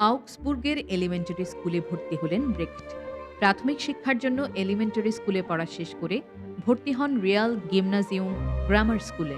আউক্সবুর্গের elementary স্কুলে ভর্তি হলেন ব্রেক্ট। প্রাথমিক শিক্ষার জন্য এলিমেন্টারি স্কুলে পড়া শেষ করে ভর্তি হন রিয়াল গিমনাজিয়াম গ্রামার স্কুলে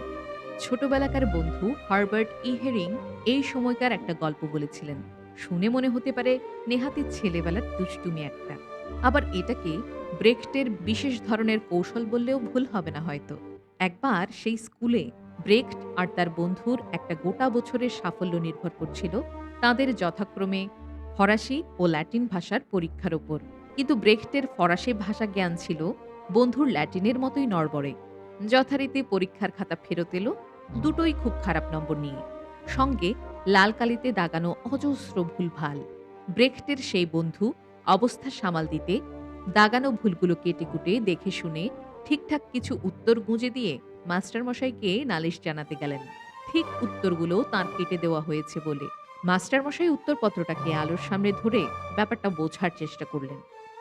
ছোটবেলাকার বন্ধু হার্বার্ট ইহেরিং এই সময়কার একটা গল্প বলেছিলেন। শুনে মনে হতে পারে নেহাতি ছেলেবেলার দুষ্টুমি একটা। আবার এটাকে ব্রেক্টের বিশেষ ধরনের কৌশল বললেও ভুল হবে না হয়তো। একবার সেই স্কুলে ব্রেক্ট আর তার বন্ধুর একটা গোটা বছরের সাফল্য নির্ভর করছিল তাদের যথাক্রমে ফরাসি ও ল্যাটিন ভাষার পরীক্ষার ওপর। কিন্তু ব্রেখটের ফরাসি ভাষা জ্ঞান ছিল বন্ধুর ল্যাটিনের মতোই নড়বড়ে। যথারীতি পরীক্ষার খাতা ফেরত এলো, দুটোই খুব খারাপ নম্বর নিয়ে। সঙ্গে লাল কালিতে দাগানো অজস্র ভুলভাল। ব্রেখটের সেই বন্ধু অবস্থা সামাল দিতে, দাগানো ভুলগুলো কেটে কুটে দেখে শুনে ঠিকঠাক কিছু উত্তর গুঁজে দিয়ে মাস্টারমশাইকে নালিশ জানাতে গেলেন। ঠিক উত্তরগুলো তাঁর কেটে দেওয়া হয়েছে বলে। মাস্টারমশাই উত্তরপত্রটাকে আলোর সামনে ধরে ব্যাপারটা বোঝার চেষ্টা করলেন।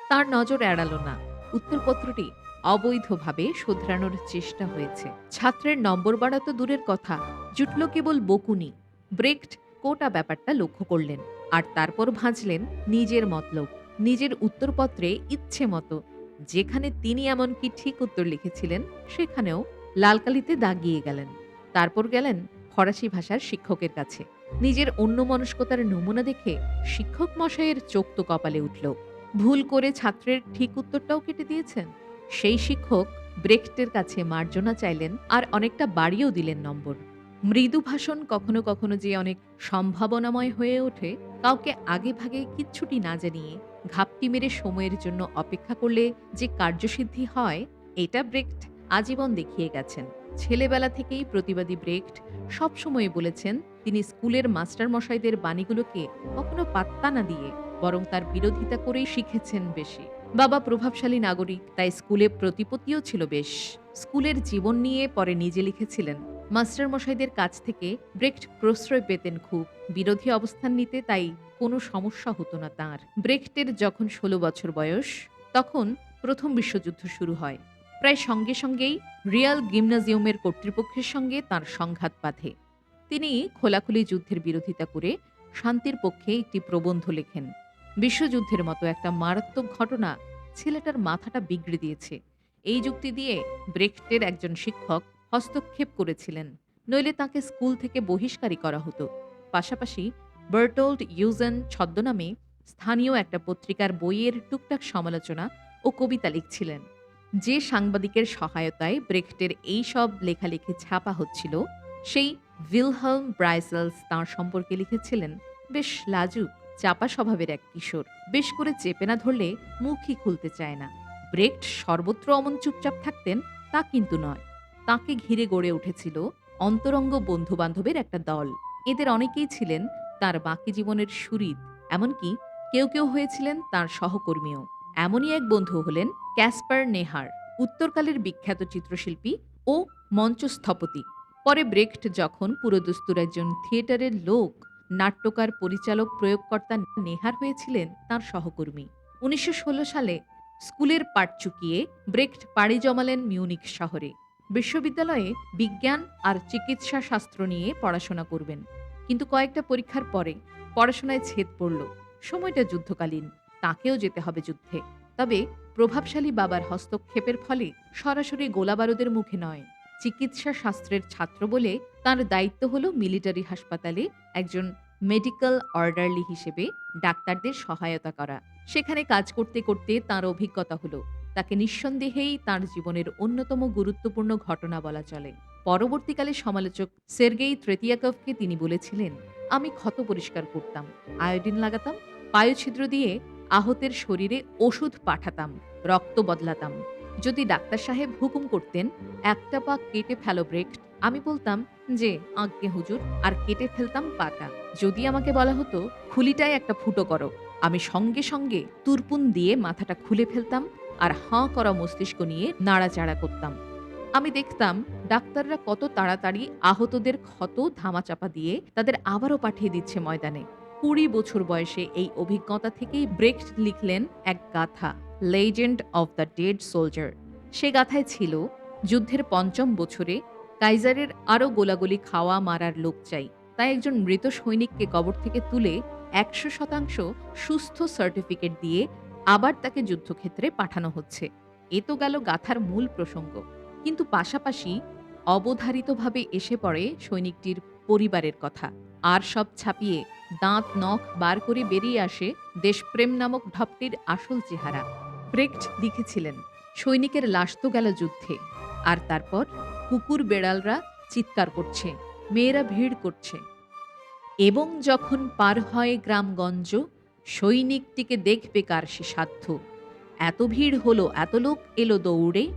তার নজর এড়াল না। উত্তরপত্রটি অবৈধভাবে শোধরানোর চেষ্টা হয়েছে। ছাত্রের নম্বর বাড়া তো দূরের কথা। জুটল কেবল বকুনি। ব্রেকড কোটা ব্যাপারটা লক্ষ্য করলেন। আর তারপর ভাঁজলেন নিজের মতলব, নিজের উত্তরপত্রে ইচ্ছে মতো। যেখানে তিনি এমনকি ঠিক উত্তর লিখেছিলেন, সেখানেও লালকালিতে দাগিয়ে গেলেন। তারপর গেলেন ফরাসি ভাষার শিক্ষকের কাছে। নিজের অন্য মনস্কতার নমুনা দেখে শিক্ষক মশাইয়ের চোখ তো কপালে উঠল। ভুল করে ছাত্রের ঠিক উত্তরটাও কেটে দিয়েছেন। সেই শিক্ষক ব্রেক্টের কাছে মার্জনা চাইলেন আর অনেকটা বাড়িয়েও দিলেন নম্বর। মৃদু ভাষণ কখনো কখনো যে অনেক সম্ভাবনাময় হয়ে ওঠে, কাউকে আগে ভাগে কিচ্ছুটি না জানিয়ে ঘাপটি মেরে সময়ের জন্য অপেক্ষা করলে যে কার্যসিদ্ধি হয়, এটা ব্রেক্ট আজীবন দেখিয়ে গেছেন। ছেলেবেলা থেকেই প্রতিবাদী ব্রেক্ট সবসময় বলেছেন, তিনি স্কুলের মাস্টার মশাইদের বাণীগুলোকে কখনো পাত্তা না দিয়ে বরং তার বিরোধিতা করেই শিখেছেন বেশি। বাবা প্রভাবশালী নাগরিক, তাই স্কুলে প্রতিপত্তিও ছিল বেশ। স্কুলের জীবন নিয়ে পরে নিজে লিখেছিলেন মাস্টার মশাইদের কাছ থেকে ব্রেক্ট প্রশ্রয় পেতেন খুব। বিরোধী অবস্থান নিতে তাই কোনো সমস্যা হতো না তাঁর। ব্রেক্টের যখন ষোলো বছর বয়স, তখন প্রথম বিশ্বযুদ্ধ শুরু হয়। প্রায় সঙ্গে সঙ্গেই রিয়াল গিমনাজিয়ামের কর্তৃপক্ষের সঙ্গে তার সংঘাত বাঁধে। তিনি খোলাখুলি যুদ্ধের বিরোধিতা করে শান্তির পক্ষে একটি প্রবন্ধ লেখেন। বিশ্বযুদ্ধের মতো একটা মারাত্মক ঘটনা ছেলেটার মাথাটা বিগড়ে দিয়েছে। এই যুক্তি দিয়ে ব্রেক্টের একজন শিক্ষক হস্তক্ষেপ করেছিলেন, নইলে তাকে স্কুল থেকে বহিষ্কারী করা হতো। পাশাপাশি বার্টোল্ড ইউজেন ছদ্মনামে স্থানীয় একটা পত্রিকার বইয়ের টুকটাক সমালোচনা ও কবিতা লিখছিলেন। যে সাংবাদিকের সহায়তায় ব্রেক্টের এই সব লেখালেখি ছাপা হচ্ছিল, সেই উইলহেলম ব্রাইসেলস তাঁর সম্পর্কে লিখেছিলেন, বেশ লাজুক, চাপা স্বভাবের এক কিশোর, বেশ করে চেপে না ধরলে মুখই খুলতে চায় না। ব্রেক্ট সর্বত্র অমন চুপচাপ থাকতেন, তা কিন্তু নয়। তাকে ঘিরে গড়ে উঠেছিল অন্তরঙ্গ বন্ধু বান্ধবের একটা দল। এদের অনেকেই ছিলেন তার বাকি জীবনের সুরিদ এমনকি কেউ কেউ হয়েছিলেন তার সহকর্মীও। এমনই এক বন্ধু হলেন ক্যাসপার নেহার, উত্তরকালের বিখ্যাত চিত্রশিল্পী ও মঞ্চস্থপতি। পরে ব্রেক্ট যখন পুরোদস্তুর একজন থিয়েটারের লোক, নাট্যকার পরিচালক প্রয়োগকর্তা নেহার হয়েছিলেন তার সহকর্মী। উনিশশো ষোলো সালে স্কুলের পাঠ চুকিয়ে ব্রেক্ট পাড়ি জমালেন মিউনিক শহরে। বিশ্ববিদ্যালয়ে বিজ্ঞান আর চিকিৎসা শাস্ত্র নিয়ে পড়াশোনা করবেন। কিন্তু কয়েকটা পরীক্ষার পরে পড়াশোনায় ছেদ পড়ল। সময়টা যুদ্ধকালীন। তাকেও যেতে হবে যুদ্ধে। তবে প্রভাবশালী বাবার হস্তক্ষেপের ফলে সরাসরি গোলাবারুদের মুখে নয়, চিকিৎসা শাস্ত্রের ছাত্র বলে তার দায়িত্ব হলো মিলিটারি হাসপাতালে একজন মেডিকেল অর্ডারলি হিসেবে ডাক্তারদের সহায়তা করা। সেখানে কাজ করতে করতে তার অভিজ্ঞতা হলো, তাকে নিঃসন্দেহেই তার জীবনের অন্যতম গুরুত্বপূর্ণ ঘটনা বলা চলে। পরবর্তীকালে সমালোচক সের্গেই তৃতীয়াকভকে তিনি বলেছিলেন, আমি ক্ষত পরিষ্কার করতাম, আয়োডিন লাগাতাম, পায়ুছিদ্র দিয়ে আহতের শরীরে ওষুধ পাঠাতাম, রক্ত বদলাতাম। যদি ডাক্তার সাহেব হুকুম করতেন, একটা পা কেটে ফেলো ব্রেক। আমি বলতাম, যে, আজ্ঞে হুজুর, আর কেটে ফেলতাম পাটা। যদি আমাকে বলা হতো, খুলিটায় একটা ফুটো করো। আমি সঙ্গে সঙ্গে তুরপুন দিয়ে মাথাটা খুলে ফেলতাম, আর হাঁ করা মস্তিষ্ক নিয়ে নাড়াচাড়া করতাম। আমি দেখতাম, ডাক্তাররা কত তাড়াতাড়ি আহতদের ক্ষত ধামাচাপা দিয়ে তাদের আবারও পাঠিয়ে দিচ্ছে ময়দানে। কুড়ি বছর বয়সে এই অভিজ্ঞতা থেকেই ব্রেক্ট লিখলেন এক গাথা legend of the dead soldier সে গাথায় ছিল, যুদ্ধের পঞ্চম বছরে কাইজারের আরও গোলাগুলি খাওয়া মারার লোক চাই, তাই একজন মৃত সৈনিককে কবর থেকে তুলে একশো শতাংশ সুস্থ সার্টিফিকেট দিয়ে আবার তাকে যুদ্ধক্ষেত্রে পাঠানো হচ্ছে। এ তো গেল গাথার মূল প্রসঙ্গ। কিন্তু পাশাপাশি অবধারিতভাবে এসে পড়ে সৈনিকটির পরিবারের কথা। আর সব ছাপিয়ে দাঁত নখ বার করে বেরিয়ে আসে দেশপ্রেম নামক ঢপটির আসল চেহারা। ব্রেক্ট লিখেছিলেন, সৈনিকের লাশ তো গেল যুদ্ধে। আর তারপর কুকুর বেড়ালরা চিৎকার করছে, মেয়েরা ভিড় করছে। এবং যখন পার হয় গ্রামগঞ্জ, সৈনিকটিকে দেখবে কার সে সাধ্য। এত ভিড় হলো, এত লোক এলো দৌড়ে,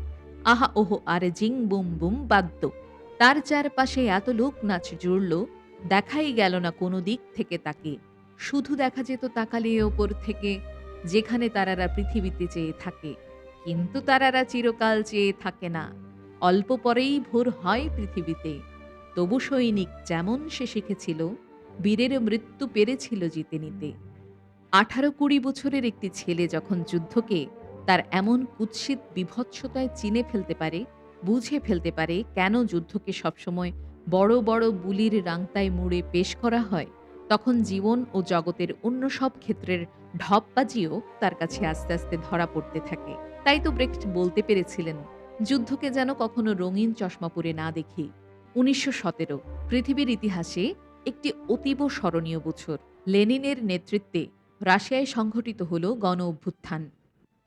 আহা ওহো, আর জিং বুম বুম বাদ্য। তার চারপাশে এত লোক নাচ জুড়ল দেখাই গেল না কোনো দিক থেকে তাকে। শুধু দেখা যেত তাকালে ওপর থেকে, যেখানে তারারা পৃথিবীতে চেয়ে থাকে। কিন্তু তারারা চিরকাল চেয়ে থাকে না। অল্প পরেই ভোর হয় পৃথিবীতে। তবু সৈনিক যেমন সে শিখেছিল, বীরের মৃত্যু পেরেছিল জিতে নিতে। আঠারো কুড়ি বছরের একটি ছেলে যখন যুদ্ধকে তার এমন কুৎসিত বিভৎসতায় চিনে ফেলতে পারে, বুঝে ফেলতে পারে কেন যুদ্ধকে সবসময় বড় বড় বুলির রাংতায় মুড়ে পেশ করা হয়, তখন জীবন ও জগতের অন্য সব ক্ষেত্রের ঢপবাজিও তার কাছে আস্তে আস্তে ধরা পড়তে থাকে। তাই তো ব্রেক্ট বলতে পেরেছিলেন, যুদ্ধকে যেন কখনো রঙিন চশমা পরে না দেখি। উনিশশো সতেরো, পৃথিবীর ইতিহাসে একটি অতীব স্মরণীয় বছর, লেনিনের নেতৃত্বে রাশিয়ায় সংঘটিত হল গণ অভ্যুত্থান।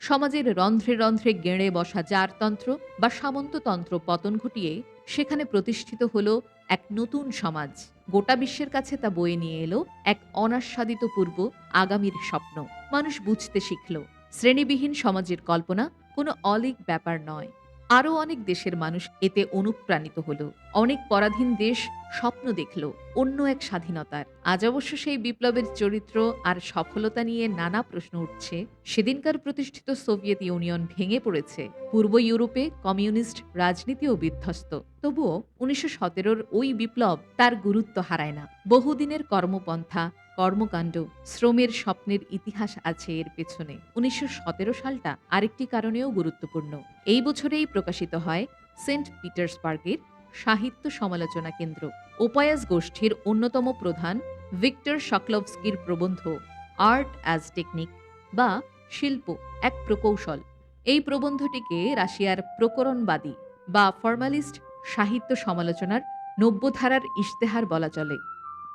সমাজের রন্ধ্রে রন্ধ্রে গেঁড়ে বসা জারতন্ত্র বা সামন্ততন্ত্র পতন ঘটিয়ে সেখানে প্রতিষ্ঠিত হল এক নতুন সমাজ। গোটা বিশ্বের কাছে তা বয়ে নিয়ে এলো এক অনাস্বাদিত পূর্ব, আগামীর স্বপ্ন। মানুষ বুঝতে শিখল, শ্রেণীবিহীন সমাজের কল্পনা কোনো অলিক ব্যাপার নয়। আরও অনেক দেশের মানুষ এতে অনুপ্রাণিত হলো। অনেক পরাধীন দেশ স্বপ্ন দেখল অন্য এক স্বাধীনতার। আজ অবশ্য সেই বিপ্লবের চরিত্র আর সফলতা নিয়ে নানা প্রশ্ন উঠছে। সেদিনকার প্রতিষ্ঠিত সোভিয়েত ইউনিয়ন ভেঙে পড়েছে। পূর্ব ইউরোপে কমিউনিস্ট রাজনীতিও বিধ্বস্ত। তবুও উনিশশো সতেরোর ওই বিপ্লব তার গুরুত্ব হারায় না। বহুদিনের কর্মপন্থা কর্মকাণ্ড, শ্রমের স্বপ্নের ইতিহাস আছে এর পেছনে। উনিশশো সতেরো সালটা আরেকটি কারণেও গুরুত্বপূর্ণ। এই বছরেই প্রকাশিত হয় সেন্ট পিটার্সবার্গের সাহিত্য সমালোচনা কেন্দ্র। ওপায়াস গোষ্ঠীর অন্যতম প্রধান ভিক্টর শকলভস্কির প্রবন্ধ, আর্ট অ্যাজ টেকনিক বা শিল্প এক প্রকৌশল। এই প্রবন্ধটিকে রাশিয়ার প্রকরণবাদী বা ফর্মালিস্ট সাহিত্য সমালোচনার নব্যধারার ইশতেহার বলা চলে।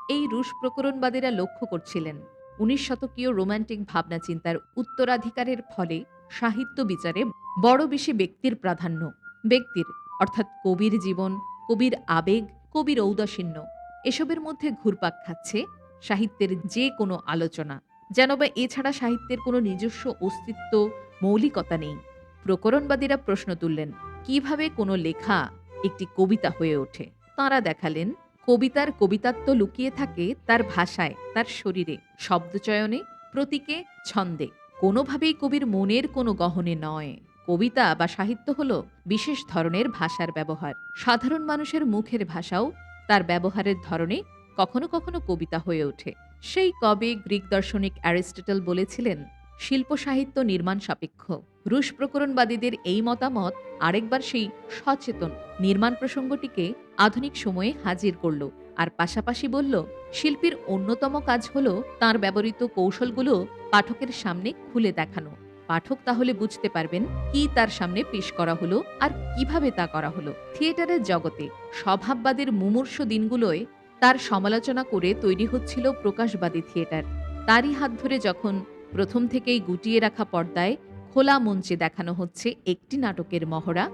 এই রুশ প্রকরণবাদীরা লক্ষ্য করছিলেন। উনিশ শতকীয় রোমান্টিক ভাবনা চিন্তার উত্তরাধিকারের ফলে সাহিত্য বিচারে বড় বেশি ব্যক্তির প্রাধান্য। ব্যক্তির, অর্থাৎ কবির জীবন, কবির আবেগ, কবির ঔদাসীন্য, এসবের মধ্যে ঘুরপাক খাচ্ছে সাহিত্যের যে কোনো আলোচনা। যেন বা এছাড়া সাহিত্যের কোনো নিজস্ব অস্তিত্ব, মৌলিকতা নেই। প্রকরণবাদীরা প্রশ্ন তুললেন, কীভাবে কোনো লেখা একটি কবিতা হয়ে ওঠে? তাঁরা দেখালেন কবিতার কবিতাত্ব লুকিয়ে থাকে তার ভাষায়, তার শরীরে শব্দচয়নে প্রতীকে, ছন্দে। কোনোভাবেই কবির মনের কোনো গহনে নয়। কবিতা বা সাহিত্য হল বিশেষ ধরনের ভাষার ব্যবহার। সাধারণ মানুষের মুখের ভাষাও তার ব্যবহারের ধরনে কখনো কখনো কবিতা হয়ে ওঠে। সেই কবে গ্রিক দার্শনিক অ্যারিস্টটল বলেছিলেন, শিল্প সাহিত্য নির্মাণ সাপেক্ষ। রুশ প্রকরণবাদীদের এই মতামত আরেকবার সেই সচেতন নির্মাণ প্রসঙ্গটিকে আধুনিক সময়ে হাজির করল আর পাশাপাশি বলল, শিল্পীর অন্যতম কাজ হল তার ব্যবহৃত কৌশলগুলো পাঠকের সামনে খুলে দেখানো। পাঠক তাহলে বুঝতে পারবেন কি তার সামনে পেশ করা হলো আর কীভাবে তা করা হলো। থিয়েটারের জগতে স্বভাববাদের মুমূর্ষ দিনগুলোয় তার সমালোচনা করে তৈরি হচ্ছিল প্রকাশবাদী থিয়েটার। তারই হাত ধরে যখন প্রথম থেকেই গুটিয়ে রাখা পর্দায় খোলা মঞ্চে দেখানো হচ্ছে একটি নাটকের মহড়া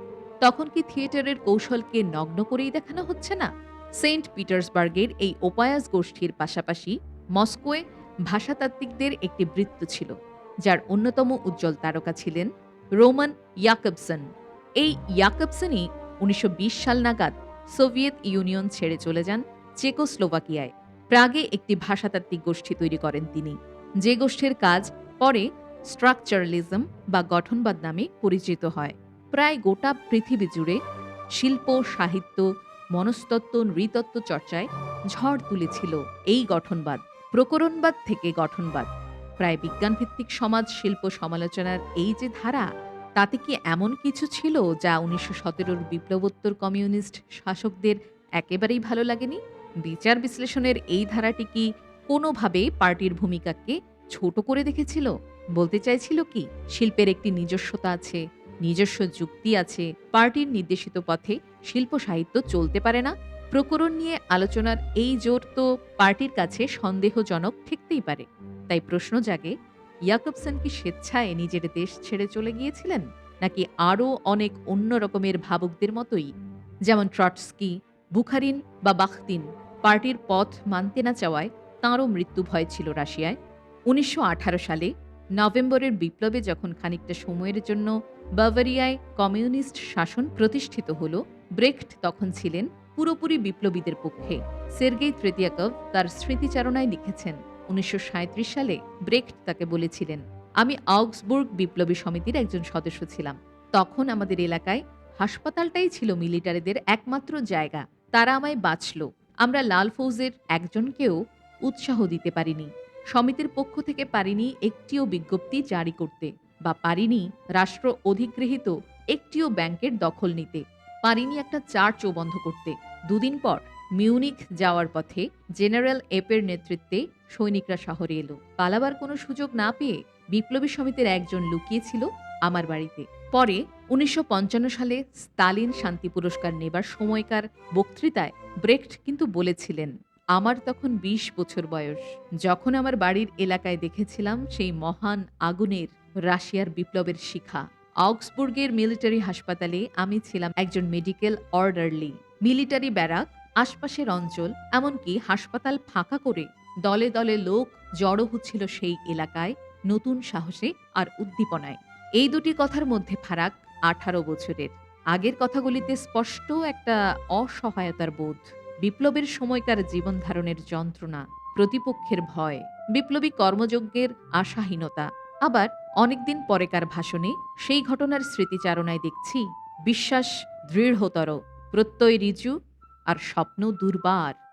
তখন কি থিয়েটারের কৌশলকে নগ্ন করেই দেখানো হচ্ছে না? সেন্ট পিটার্সবার্গের এই ওপায়াস গোষ্ঠীর পাশাপাশি মস্কোয় ভাষাতাত্ত্বিকদের একটি বৃত্ত ছিল, যার অন্যতম উজ্জ্বল তারকা ছিলেন রোমান ইয়াকবসন। এই ইয়াকবসনই উনিশশো বিশ সাল নাগাদ সোভিয়েত ইউনিয়ন ছেড়ে চলে যান চেকোস্লোভাকিয়ায়। প্রাগে একটি ভাষাতাত্ত্বিক গোষ্ঠী তৈরি করেন তিনি, যে গোষ্ঠীর কাজ পরে স্ট্রাকচারালিজম বা গঠনবাদ নামে পরিচিত হয়। প্রায় গোটা পৃথিবী জুড়ে শিল্প, সাহিত্য, মনস্তত্ত্ব, নৃতত্ত্ব চর্চায় ঝড় তুলেছিল এই গঠনবাদ, প্রকরণবাদ থেকে গঠনবাদ। প্রায় বিজ্ঞানভিত্তিক সমাজ শিল্প সমালোচনার এই যে ধারা, তাতে কি এমন কিছু ছিল যা উনিশশো সতেরোর বিপ্লবোত্তর কমিউনিস্ট শাসকদের একেবারেই ভালো লাগেনি? বিচার বিশ্লেষণের এই ধারাটি কি কোনোভাবে পার্টির ভূমিকাকে ছোট করে দেখেছিল? বলতে চাইছিল কি, শিল্পের একটি নিজস্বতা আছে নিজস্ব যুক্তি আছে, পার্টির নির্দেশিত পথে শিল্প সাহিত্য চলতে পারে না। প্রকরণ নিয়ে আলোচনার এই জোর তো পার্টির কাছে সন্দেহজনক ঠেকতেই পারে। তাই প্রশ্ন জাগে, ইয়াকবসন কি স্বেচ্ছায় নিজের দেশ ছেড়ে চলে গিয়েছিলেন? নাকি আরও অনেক অন্য রকমের ভাবুকদের মতোই? যেমন ট্রটস্কি, বুখারিন বা বাখতিন, পার্টির পথ মানতে না চাওয়ায় তাঁরও মৃত্যু ভয় ছিল রাশিয়ায়। উনিশশো আঠারো সালে নভেম্বরের বিপ্লবে যখন খানিকটা সময়ের জন্য বাভারিয়ায় কমিউনিস্ট শাসন প্রতিষ্ঠিত হল ব্রেখট তখন ছিলেন পুরোপুরি বিপ্লবীদের পক্ষে। সের্গেই তৃতীয়াকভ তার স্মৃতিচারণায় লিখেছেন, উনিশশো সাঁইত্রিশ সালে ব্রেখট তাকে বলেছিলেন, আমি আউগসবুর্গ বিপ্লবী সমিতির একজন সদস্য ছিলাম। তখন আমাদের এলাকায় হাসপাতালটাই ছিল মিলিটারিদের একমাত্র জায়গা। তারা আমায় বাঁচল। আমরা লাল ফৌজের একজনকেও উৎসাহ দিতে পারিনি। সমিতির পক্ষ থেকে পারিনি একটিও বিজ্ঞপ্তি জারি করতে বা পারিনি রাষ্ট্র অধিগৃহীত একটিও ব্যাংকের দখল নিতে। পারিনি একটা চার্চও বন্ধ করতে। দুদিন পর মিউনিক যাওয়ার পথে জেনারেল এপের নেতৃত্বে সৈনিকরা শহরে এলো। পালাবার কোনো সুযোগ না পেয়ে বিপ্লবী সমিতির একজন লুকিয়েছিল আমার বাড়িতে। পরে উনিশশো পঞ্চান্ন সালে স্তালিন শান্তি পুরস্কার নেবার সময়কার বক্তৃতায় ব্রেকট কিন্তু বলেছিলেন আমার তখন ২০ বছর বয়স। যখন আমার বাড়ির এলাকায় দেখেছিলাম সেই মহান আগুনের রাশিয়ার বিপ্লবের শিখা। অক্সবুর্গের মিলিটারি হাসপাতালে আমি ছিলাম একজন মেডিকেল অর্ডারলি। মিলিটারি ব্যারাক, আশপাশের অঞ্চল, এমনকি হাসপাতাল ফাঁকা করে দলে দলে লোক জড়ো হচ্ছিল সেই এলাকায় নতুন সাহসে আর উদ্দীপনায়। এই দুটি কথার মধ্যে ফারাক আঠারো বছরের। আগের কথাগুলিতে স্পষ্ট একটা অসহায়তার বোধ। বিপ্লবের সময়কার জীবন ধারণের যন্ত্রণা, প্রতিপক্ষের ভয়, বিপ্লবী কর্মযজ্ঞের আশাহীনতা, আবার অনেকদিন পরেকার ভাষণে সেই ঘটনার স্মৃতিচারণায় দেখছি, বিশ্বাস দৃঢ়তর, প্রত্যয় রিজু আর স্বপ্ন দুর্বার।